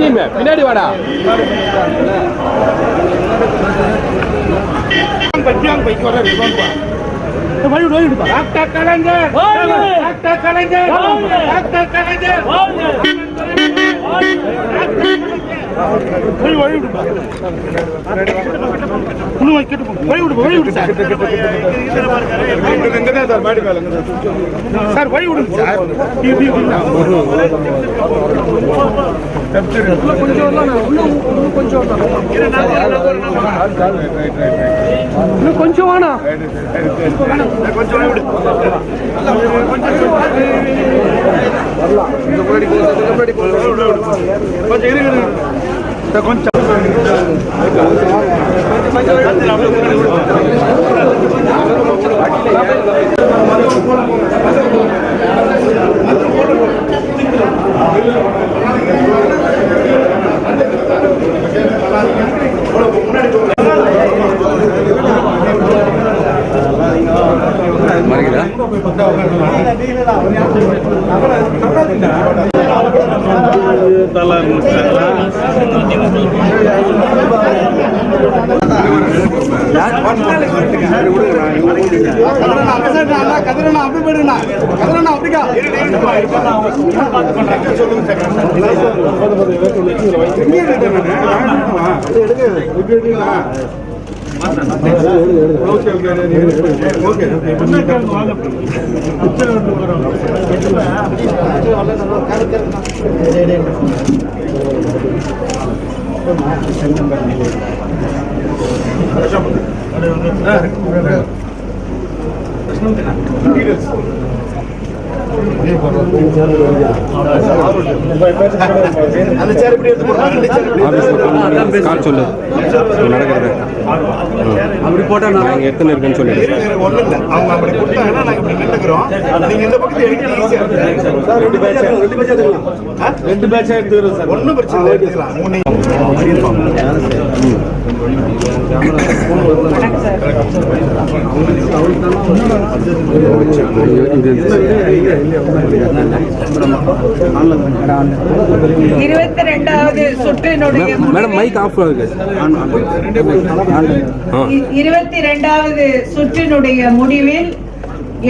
சத்தியமே பின்னாடி வாடா. Doctor Kalaignar doctor Kalaignar doctor Kalaignar போய் வழி விடுப்பா இன்னும் வைக்கிட்டு வழி விடு வழி விடு சார் சார் வழி விடுங்க. சார் இன்னும் கொஞ்சம் வேணா கொஞ்சம் கொஞ்சம் போயிடுண்ணா சொல்லுங்க கால் சொல்லு நடக்கிறது. அப்படி போட்டா நான் எத்தனை இருக்குன்னு சொல்லிடு ஒண்ணும் இல்ல. அவங்க அப்படி கொடுத்தாங்கன்னா நாங்க இப்படி நின்னுக்கிறோம். நீங்க இந்த பக்கத்து எடுத்து ஈஸியா சார் ரெண்டு பேட்ச் ரெண்டு பேட்ச் எடுத்துக்கலாம் ரெண்டு பேட்ச் எடுத்துக்கிறோம் சார். ஒண்ணும் பிரச்சனை இல்லை. எடுத்துக்கலாம் மூணு இருபத்தி ரெண்டாவது சுற்றினுடைய மேடம் மைக் ஆஃப் இருக்கு ஆ இ- இருபத்தி ரெண்டாவது சுற்றினுடைய முடிவில்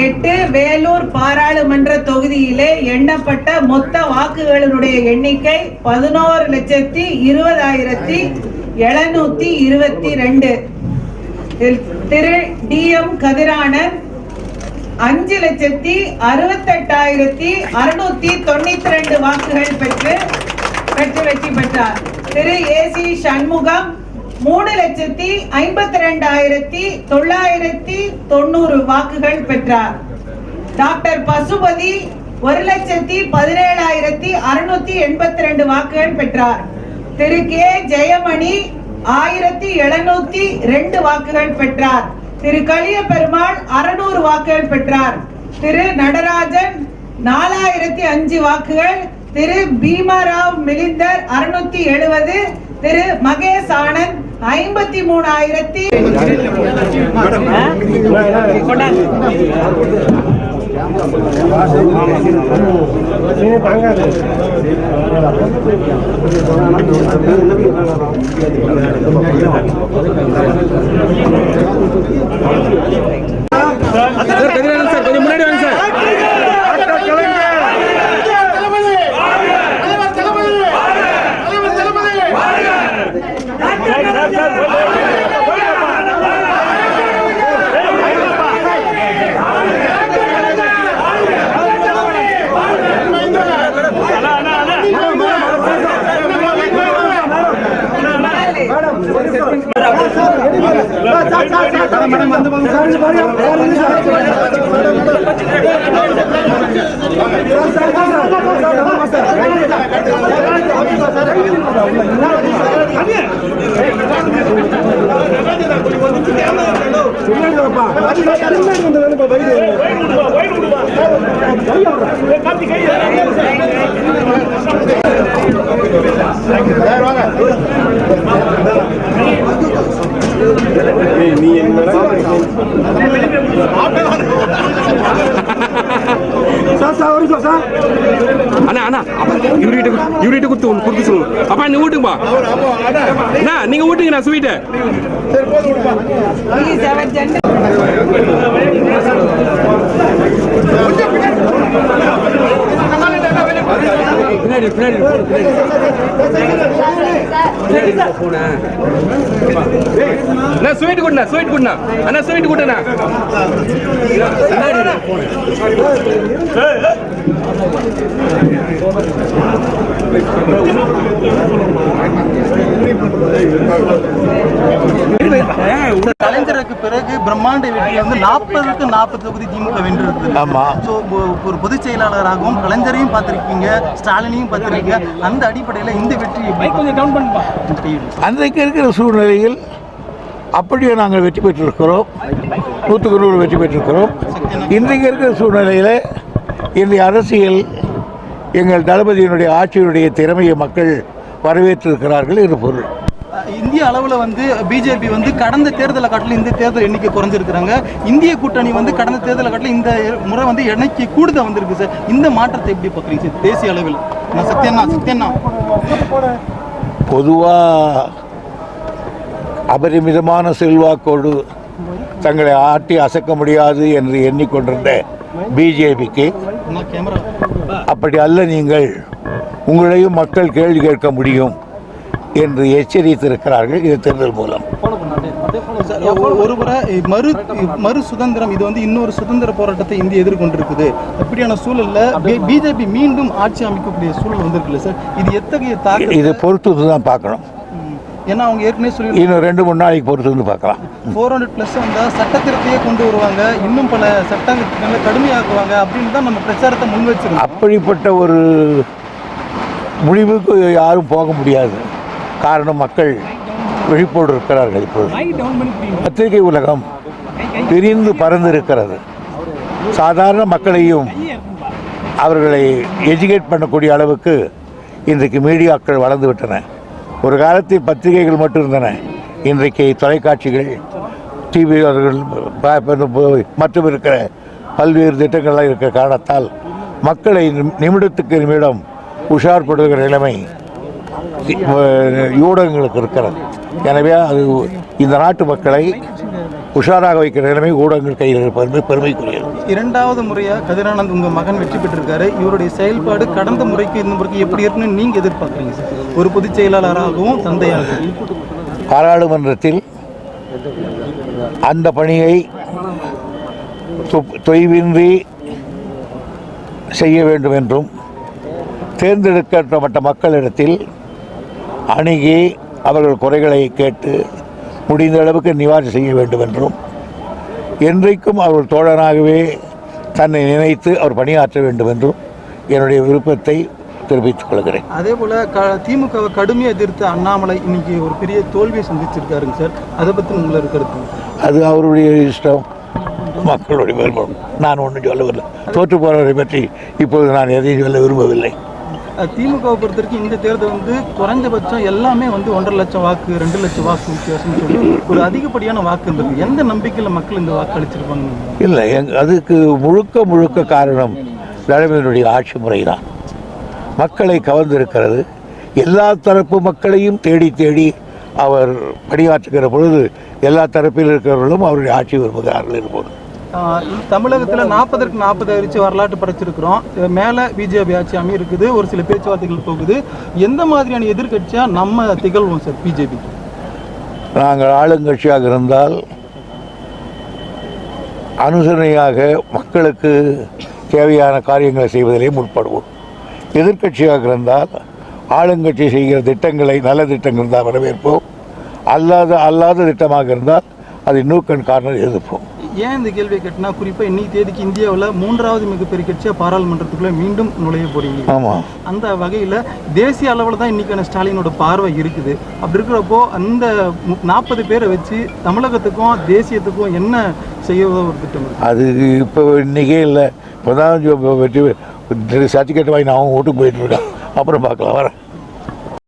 எட்டு வேலூர் பாராளுமன்ற தொகுதியிலே எண்ணப்பட்ட மொத்த வாக்குகளினுடைய எண்ணிக்கை பதினோரு லட்சத்தி இருபதாயிரத்தி எழுநூத்தி இருபத்தி ரெண்டு திரு டி எம் கதிரானன் அஞ்சு லட்சத்தி அறுபத்தெட்டாயிரத்தி அறுநூத்தி தொண்ணூத்தி ரெண்டு வாக்குகள் பெற்று பெற்று வெற்றி பெற்றார். திரு ஏசி சண்முகம் மூணு லட்சத்தி ஐம்பத்தி ரெண்டாயிரத்தி தொள்ளாயிரத்தி தொண்ணூறு வாக்குகள் பெற்றார். டாக்டர் பசுபதி ஒரு லட்சத்தி பதினேழாயிரத்தி அறுநூத்தி எண்பத்தி ரெண்டு வாக்குகள் பெற்றார். திரு கே ஜெயமணி ஆயிரத்தி எழுநூத்தி ரெண்டு வாக்குகள் பெற்றார். திரு களிய பெருமாள் அறுநூறு வாக்குகள் பெற்றார். திரு நடராஜன் நாலாயிரத்தி அஞ்சு வாக்குகள் திரு பீமாராவ் மிலிந்தர் அறுநூத்தி எழுபது திரு மகேஷ் ஆனந்த் ஐம்பத்தி மூணாயிரத்தி முன்னாடி வாங்க சார். சார் சார் ஒரு நிமிஷம் சார். இவர்கிட்ட இவர்கிட்ட கொடுத்து கொடுத்து அப்பா நீ அண்ணா நான் ஸ்வீட்டு our gender பின்னாடி பின்னாடி. அண்ணா ஸ்வீட் கொடுண்ணா ஸ்வீட் கொடுண்ணா அண்ணா. ஸ்வீட் கொடுண்ணா கலைஞருக்கு பிரம்மாண்ட வெற்றி வந்து நாற்பதுக்கு நாற்பது தொகுதி திமுக வென்றிருக்கு ஆமா. ஸோ ஒரு பொதுச் செயலாளராகவும் கலைஞரையும் பார்த்திருக்கீங்க ஸ்டாலினையும் பார்த்திருக்கீங்க. அந்த அடிப்படையில் இந்த வெற்றி கொஞ்சம் டவுன் பண்ணுப்பா. அன்றைக்கு இருக்கிற சூழ்நிலையில் அப்படியே நாங்கள் வெற்றி பெற்றிருக்கிறோம். நூற்றுக்கு நூறு வெற்றி பெற்றிருக்கிறோம். இன்றைக்கு இருக்கிற சூழ்நிலையில் இன்றைய அரசியல் எங்கள் தளபதியினுடைய ஆட்சியினுடைய திறமையை மக்கள் வரவேற்றிருக்கிறார்கள் என்று பொருள். இந்திய அளவில் வந்து பிஜேபி வந்து கடந்த தேர்தலை காட்டிலும் இந்த தேர்தல் எண்ணிக்கை குறைஞ்சிருக்கிறாங்க. இந்திய கூட்டணி வந்து கடந்த தேர்தலை காட்டிலும் இந்த முறை வந்து எண்ணிக்கை கூடுதல் வந்திருக்கு சார். இந்த மாற்றத்தை எப்படி பார்க்குறீங்க சார்? தேசிய அளவில். நான் சத்யண்ணா சத்யண்ணா. பொதுவாக அபரிமிதமான செல்வாக்கோடு தங்களை ஆட்டி அசைக்க முடியாது என்று எண்ணிக்கொண்டிருந்த பிஜேபிக்கு அப்படி அல்ல நீங்கள் உங்களையும் மக்கள் கேள்வி கேட்க முடியும். என்று எச்சரித்திருக்கிறார்கள் இது தேர்தல் மூலம். ஒருமுறை மறு மறு சுதந்திரம் இது வந்து இன்னொரு சுதந்திர போராட்டத்தை இந்தியா எதிர்கொண்டிருக்குது. அப்படியான சூழல்ல பிஜேபி மீண்டும் ஆட்சி அமைக்கக்கூடிய சூழல் வந்திருக்குல்ல சார்? இது எத்தகைய தாக்கம் இது பொறுத்து தான் பார்க்கணும் ஏன்னா அவங்க ஏற்கனவே சொல்லி இன்னும் ரெண்டு மூணு நாளைக்கு பொறுத்து வந்து பார்க்கலாம். ஃபோர் ஹண்ட்ரட் ப்ளஸ் வந்தால் சட்டத்திருத்தையே கொண்டு வருவாங்க. இன்னும் பல சட்டங்களை கடுமையாக்குவாங்க அப்படின்னு தான் நம்ம பிரச்சாரத்தை முன் வச்சிருக்கோம். அப்படிப்பட்ட ஒரு முடிவுக்கு யாரும் போக முடியாது. காரணம் மக்கள் விழிப்போடு இருக்கிறார்கள் இப்போது பத்திரிகை உலகம் விரிந்து பறந்திருக்கிறது. சாதாரண மக்களையும் அவர்களை எஜுகேட் பண்ணக்கூடிய அளவுக்கு இன்றைக்கு மீடியாக்கள் வளர்ந்து விட்டன ஒரு காலத்தில் பத்திரிகைகள் மட்டும் இருந்தன. இன்றைக்கு தொலைக்காட்சிகள் டிவி அவர்கள் மற்றும் இருக்கிற பல்வேறு திட்டங்கள்லாம் இருக்கிற காரணத்தால் மக்களை நிமிடத்துக்கு நிமிடம் உஷார்படுகிற நிலைமை ஊடகங்களுக்கு இருக்கிறது. எனவே அது இந்த நாட்டு மக்களை உஷாராக வைக்கிற நிலைமை ஊடகங்கள் கையில் இருப்பது பெருமைக்குரியது. இரண்டாவது முறையா கதிரானந்த் உங்க மகன் வெற்றி பெற்றிருக்காரு. இவருடைய செயல்பாடு கடந்த முறைக்கு இந்த முறைக்கு எப்படி இருக்குன்னு நீங்க எதிர்பார்க்குறீங்க சார்? ஒரு பொதுச் செயலாளராகவும் தந்தையாகவும். பாராளுமன்றத்தில் அந்த பணியை தொய்வின்றி செய்ய வேண்டும் என்றும் தேர்ந்தெடுக்கப்பட்ட மக்களிடத்தில் அணுகி அவர்கள் குறைகளை கேட்டு முடிந்த அளவுக்கு நிவாரணம் செய்ய வேண்டும் என்றும் என்றைக்கும் அவர்கள் தோழனாகவே தன்னை நினைத்து அவர் பணியாற்ற வேண்டும் என்றும் என்னுடைய விருப்பத்தை தெரிவித்துக் கொள்கிறேன். அதே போல க திமுகவை கடுமையாக எதிர்த்த அண்ணாமலை இன்னைக்கு ஒரு பெரிய தோல்வியை சந்திச்சிருக்காருங்க சார். அதை பற்றி உங்களை கருத்து அது அவருடைய இஷ்டம். மக்களுடைய விருப்பம் நான் ஒன்றும் சொல்லவில்லை தோற்று போனவரை பற்றி இப்போது நான் எதையும் சொல்ல விரும்பவில்லை. திமுகவை பொறுத்த வரைக்கும் இந்த தேர்தல் வந்து குறைஞ்சபட்சம் எல்லாமே வந்து ஒன்றரை லட்சம் வாக்கு ரெண்டு லட்சம் வாக்கு வித்தியாசம்னு சொல்லி ஒரு அதிகப்படியான வாக்கு இருந்திருக்கு. எந்த நம்பிக்கையில் மக்கள் இந்த வாக்கு அளிச்சிருப்பாங்க? இல்லை எங் அதுக்கு முழுக்க முழுக்க காரணம் தலைமையினுடைய ஆட்சி முறை தான் மக்களை கவர்ந்திருக்கிறது. எல்லா தரப்பு மக்களையும் தேடி தேடி அவர் பணியாற்றுகிற பொழுது எல்லா தரப்பில் இருக்கிறவர்களும் அவருடைய ஆட்சி விரும்புகிறார்கள் இருப்போம் தமிழகத்தில் நாற்பதற்கு நாற்பது அரிச்சு வரலாற்று படைச்சிருக்கிறோம். மேலே பிஜேபி ஆட்சி அமை இருக்குது ஒரு சில பேச்சுவார்த்தைகள் போகுது. எந்த மாதிரியான எதிர்கட்சியாக நம்ம திகழ்வோம் சார் பிஜேபி? நாங்கள் ஆளுங்கட்சியாக இருந்தால் அனுசரணையாக மக்களுக்கு தேவையான காரியங்களை செய்வதிலே முற்படுவோம். எதிர்க்கட்சியாக இருந்தால் ஆளுங்கட்சி செய்கிற திட்டங்களை நல்ல திட்டங்கள் இருந்தால் வரவேற்போம். அல்லாத அல்லாத திட்டமாக இருந்தால் அதை நூக்கன் காரணம் எதிர்ப்போம். ஏன் இந்த கேள்வியை கேட்டினா குறிப்பா இன்னைக்கு தேதிக்கு இந்தியாவில் மூன்றாவது மிகப்பெரிய கட்சியா பாராளுமன்றத்துக்குள்ள மீண்டும் நுழைய போறீங்க. ஆமாம் அந்த வகையில் தேசிய அளவில் தான் இன்றைக்கான ஸ்டாலினோட பார்வை இருக்குது. அப்படி இருக்கிறப்போ அந்த நாற்பது பேரை வச்சு தமிழகத்துக்கும் தேசியத்துக்கும் என்ன செய்ய ஒரு திட்டம் அது இப்போ இன்றைக்கே இல்லை. இப்போ தான் வெற்றி சர்டிஃபிகேட் வாங்கி நான் வீட்டுக்கு போயிட்டு இருக்கேன். அப்புறம் பார்க்கலாம். வரேன்.